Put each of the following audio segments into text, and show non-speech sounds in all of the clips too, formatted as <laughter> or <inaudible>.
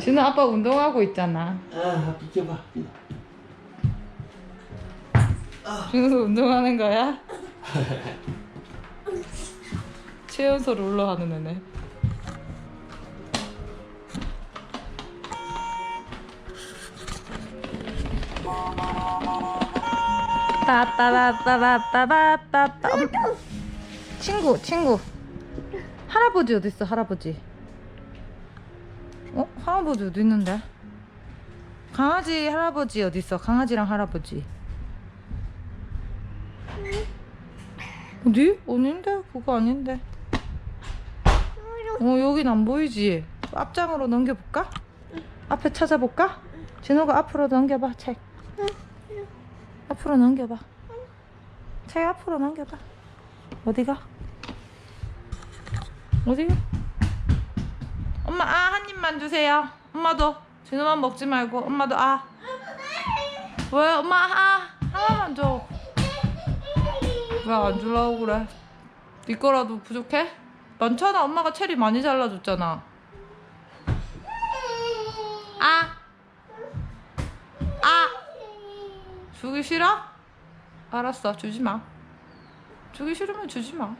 진우 아빠 운동하고 있잖아. 아, 비켜봐. 준우 운동하는 거야? <laughs> 최연소 롤러 하는 애네. 빠빠빠빠빠빠빠빠 친구 친구 할아버지 어디 있어 할아버지? 어 할아버지 어디 있는데? 강아지 할아버지 어디 있어? 강아지랑 할아버지. 어디? 아닌데? 그거 아닌데. 어, 여긴 안 보이지? 앞장으로 넘겨볼까? 앞에 찾아볼까? 진호가 앞으로 넘겨봐, 책. 앞으로 넘겨봐. 책 앞으로 넘겨봐. 어디가? 어디가? 엄마, 아, 한 입만 주세요. 엄마도. 진호만 먹지 말고, 엄마도 아. 왜, 엄마, 아. 하나만 줘. 왜 안 주려고 그래? 네 거라도 부족해? 많잖아. 엄마가 체리 많이 잘라줬잖아. 아. 아. 주기 싫어? 알았어. 주지 마. 주기 싫으면 주지 마.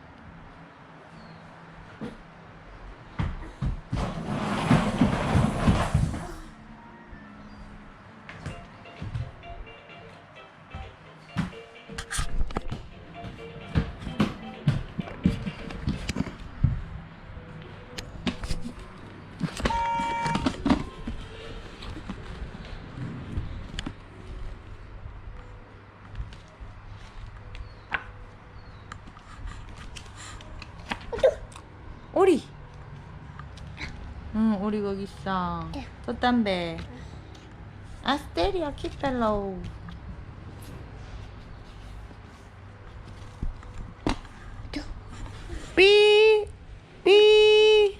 응, 오리 거기 있어. 돛담배. 아스테리아 kitfellow. 삐, 삐.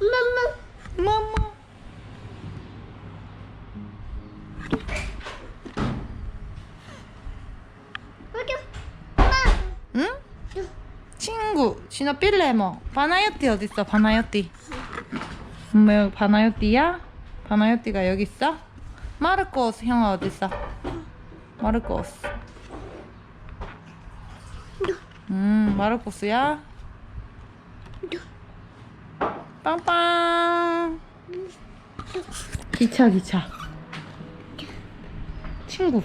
엄마, 마마. 친구. 진호 삘레모. 바나요띠 어딨어? 바나요띠. 엄마 여기 바나요띠야? 바나요띠가 여기 있어? 마르코스 형아 어딨어? 마르코스. 음, 마르코스야? 빵빵. 기차 기차. 친구.